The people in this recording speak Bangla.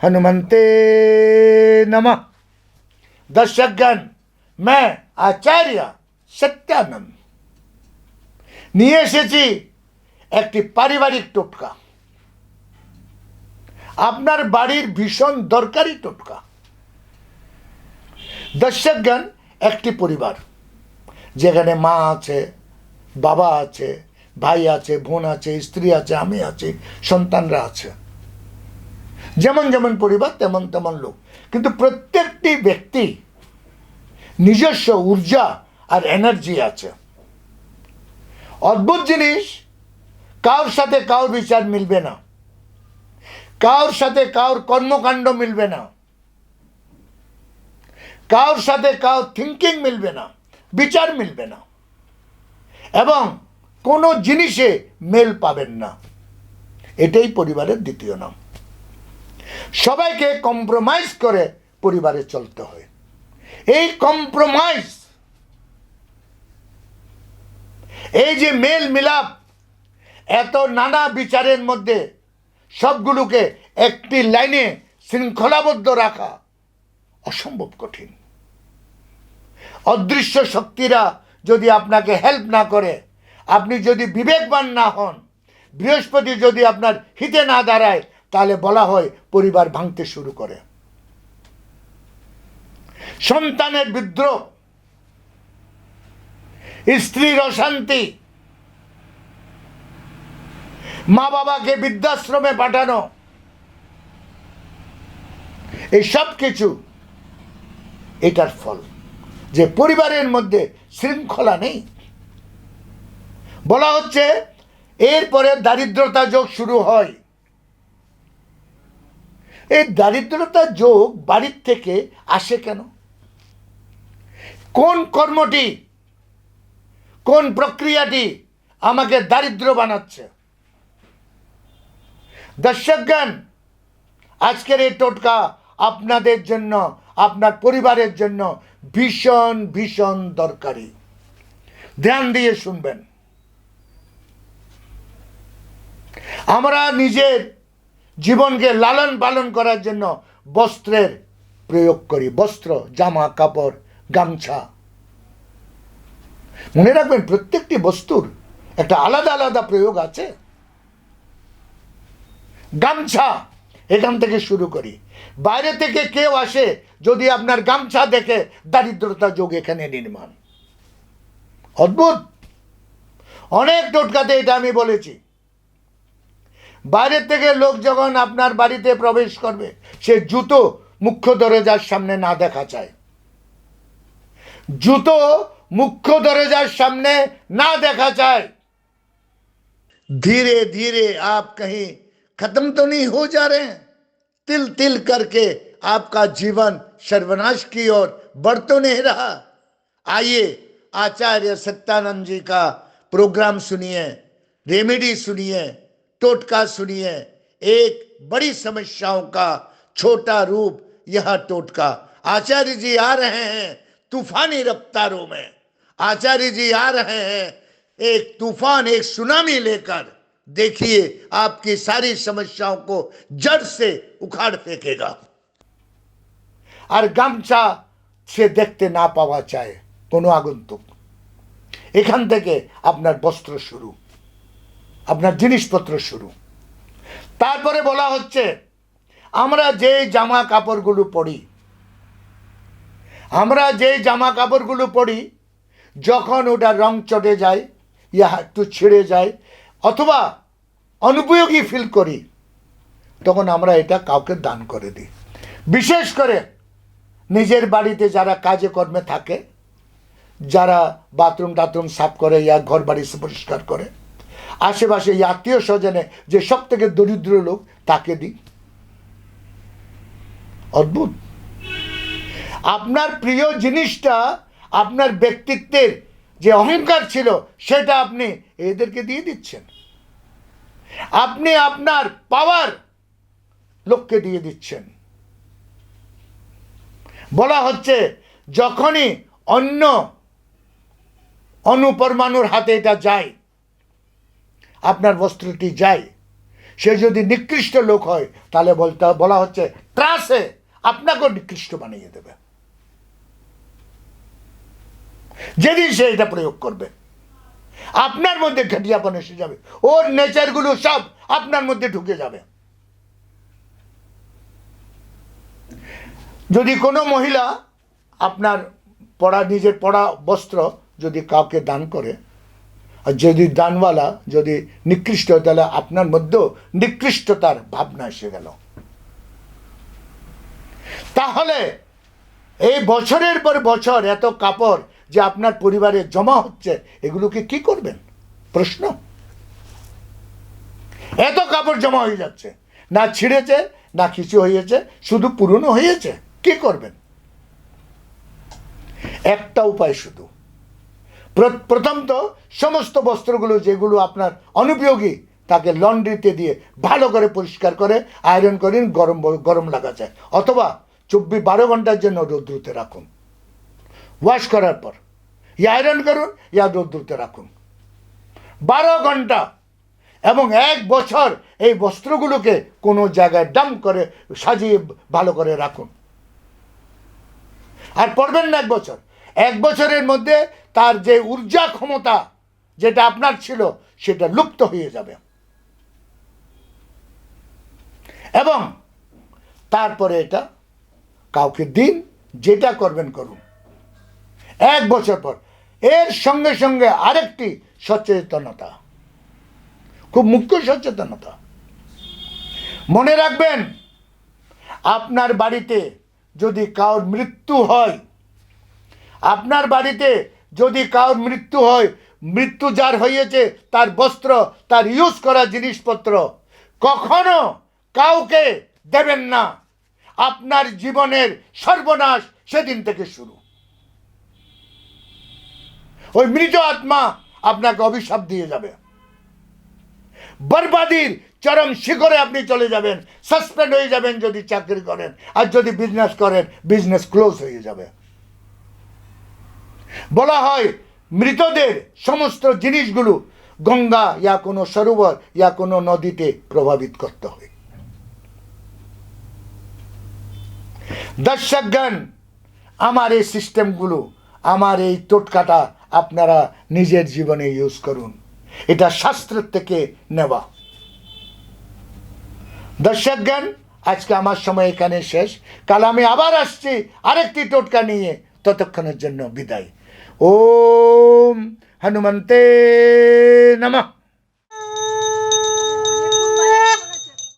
हनुमंते नमः दर्शकगण मैं আচার্য সত্যানন্দ নিয়ে এসেছি একটি পারিবারিক টোটকা আপনার বাড়ির ভীষণ দরকারি টোটকা দর্শকগণ একটি পরিবার যেখানে মা আছে বাবা আছে ভাই আছে বোন আছে স্ত্রী আছে আমি আছি সন্তানরা আছে যেমন যেমন পরিবার, তেমন তেমন লোক। কিন্তু প্রত্যেকটি ব্যক্তি নিজস্ব ঊর্জা আর এনার্জি আছে। অদ্ভুত জিনিস কার সাথে কার বিচার মিলবে না। কার সাথে কার কর্মকাণ্ড মিলবে না। কার সাথে কার থিঙ্কিং মিলবে না, বিচার মিলবে না। এবং কোনো জিনিসে মেল পাবেন না। এটাই পরিবারের দ্বিতীয় নাম। সবাইকে কম্প্রোমাইজ করে পরিবারে চলতে হয়। এই কম্প্রোমাইজ এই যে মেল মিলাপ, এত নানা বিচারের মধ্যে সবগুলোকে একটি লাইনে শৃঙ্খলাবদ্ধ রাখা অসম্ভব কঠিন। অদৃশ্য শক্তিরা যদি আপনাকে হেল্প না করে, আপনি যদি বিবেকবান না হন, বৃহস্পতি যদি আপনার হিতে না দাঁড়ায় তাহলে বলা হয় পরিবার ভাঙতে শুরু করে। সন্তানের বিদ্রোহ, স্ত্রীর অশান্তি মা বাবাকে বৃদ্ধাশ্রমে পাঠানো, এই সব কিছু এটার ফল। যে পরিবারের মধ্যে শৃঙ্খলা নেই। বলা হচ্ছে, এরপরে দারিদ্রতা যোগ শুরু হয়। এই দারিদ্রতা যোগ বাড়ির থেকে আসে কেন? কোন কর্মটি, কোন প্রক্রিয়াটি আমাকে দারিদ্র বানাচ্ছে? দর্শকগণ আজকের এই টোটকা আপনাদের জন্য, আপনার পরিবারের জন্য ভীষণ ভীষণ দরকারি। ধ্যান দিয়ে শুনবেন। আমরা নিজের জীবনকে লালন পালন করার জন্য বস্ত্রের প্রয়োগ করি। বস্ত্র, জামা, কাপড়, গামছা। মনে রাখবেন, প্রত্যেকটি বস্তুর একটা আলাদা আলাদা প্রয়োগ আছে। গামছা, এখান থেকে শুরু করি। বাইরে থেকে কেউ আসে, যদি আপনার গামছা দেখে দারিদ্রতা যোগ এখানে নির্মাণ। অদ্ভুত! অনেক টোটকাতে এটা আমি বলেছি। বাইরের থেকে লোক যখন আপনার বাড়িতে প্রবেশ করবে সে জুতো মুখ্য দরজার সামনে না দেখা চায় জুতো মুখ্য দরজার সামনে না দেখা চায় धीरे धीरे आप कहीं खत्म तो नहीं हो जा रहे हैं तिल तिल करके आपका जीवन सर्वनाश की ओर बढ़ तो नहीं रहा आइए आचार्य सत्यानंद जी का प्रोग्राम सुनिए रेमेडी सुनिए टोटका सुनिए एक बड़ी समस्याओं का छोटा रूप यह टोटका आचार्य जी आ रहे हैं तूफानी रफ्तारों में आचार्य जी आ रहे हैं एक तूफान एक सुनामी लेकर देखिए आपकी सारी समस्याओं को जड़ से उखाड़ फेंकेगा আর গামছা সে দেখতে না পাওয়া চায় কোনো আগন্তুক এখান থেকে আপনার বস্ত্র শুরু আপনার জিনিসপত্র শুরু। তারপরে বলা হচ্ছে, আমরা যে জামা কাপড়গুলো পরি, আমরা যে জামা কাপড়গুলো পরি, যখন ওটা রং চটে যায়, ইয়া একটু ছিঁড়ে যায়, অথবা অনুপযোগী ফিল করি, তখন আমরা এটা কাউকে দান করে দিই। বিশেষ করে নিজের বাড়িতে যারা কাজে কর্মে থাকে, যারা বাথরুম টাথরুম সাফ করে, ইয়া ঘর বাড়ি পরিষ্কার করে আশেপাশে এই আত্মীয় স্বজনে যে সব থেকে দরিদ্র লোক, তাকে দিই। অদ্ভুত। আপনার প্রিয় জিনিসটা আপনার ব্যক্তিত্বের যে অহংকার ছিল, সেটা আপনি এদেরকে দিয়ে দিচ্ছেন। আপনি আপনার পাওয়ার লোককে দিয়ে দিচ্ছেন। বলা হচ্ছে, যখনই অন্য অনুপরমাণুর হাতে এটা যায় আপনার বস্ত্রটি যায়। সে যদি নিকৃষ্ট লোক হয়, তাহলে বলতে, বলা হচ্ছে, ত্রাসে আপনাকেও নিকৃষ্ট বানিয়ে দেবে। যেদিন সে এটা প্রয়োগ করবে, আপনার মধ্যে ঘটিয়াপন এসে যাবে, ওর নেচারগুলো সব আপনার মধ্যে ঢুকে যাবে। যদি কোনো মহিলা আপনার পড়া, নিজের পড়া বস্ত্র যদি কাউকে দান করে আর যদি দানওয়ালা যদি নিকৃষ্ট হয় তাহলে আপনার মধ্যেও নিকৃষ্টতার ভাবনা এসে গেল। তাহলে এই বছরের পর বছর এত কাপড় যে আপনার পরিবারে জমা হচ্ছে, এগুলোকে কি করবেন? প্রশ্ন। এত কাপড় জমা হয়ে যাচ্ছে, না ছিঁড়েছে, না কিছু হয়েছে, শুধু পুরনো হয়েছে, কি করবেন? একটা উপায় শুধু। প্র- প্রথম তো সমস্ত বস্ত্রগুলো যেগুলো আপনার অনুপযোগী, তাকে লন্ড্রিতে দিয়ে ভালো করে পরিষ্কার করে আয়রন করেন গরম গরম লাগা যায় অথবা চব্বিশ বারো ঘণ্টার জন্য রৌদ্রুতে রাখুন। ওয়াশ করার পর। ইয়া আয়রন করুন ইয়া রৌদ্রুতে রাখুন। বারো ঘণ্টা এবং এক বছর এই বস্ত্রগুলোকে কোনো জায়গায় ডাম্প করে সাজিয়ে ভালো করে রাখুন। আর পড়বেন না এক বছর। এক বছরের মধ্যে তার যে ঊর্জা ক্ষমতা যেটা আপনার ছিল, সেটা লুপ্ত হয়ে যাবে। এবং তারপরে এটা কাউকে দিন, যেটা করবেন করুন। এক বছর পর, এর সঙ্গে সঙ্গে আরেকটি সচেতনতা, খুব মুখ্য সচেতনতা। মনে রাখবেন, আপনার বাড়িতে যদি কারোর মৃত্যু হয় আপনার বাড়িতে যদি কারোর মৃত্যু হয়, মৃত্যু যার হয়েছে তার বস্ত্র, তার ইউজ করা জিনিসপত্র, কখনো কাউকে দেবেন না। আপনার জীবনের সর্বনাশ সেদিন থেকে শুরু। ওই মৃত আত্মা আপনাকে অভিশাপ দিয়ে যাবে। বরবাদির চরম শিখরে আপনি চলে যাবেন সাসপেন্ড হয়ে যাবেন যদি চাকরি করেন, আর যদি বিজনেস করেন বিজনেস ক্লোজ হয়ে যাবে। বলা হয় মৃতদের সমস্ত জিনিসগুলো গঙ্গা ইয়া কোনো সরোবর, ইয়া কোনো নদীতে প্রভাবিত করতে হয়। দর্শকগণ, আমার এই সিস্টেমগুলো, আমার এই টোটকাটা আপনারা নিজের জীবনে ইউজ করুন। এটা শাস্ত্রের থেকে নেওয়া। দর্শকগণ, আজকে আমার সময় এখানে শেষ। কাল আমি আবার আসছি আরেকটি টোটকা নিয়ে। ততক্ষণের জন্য বিদায়। ओम हनुमते नमः।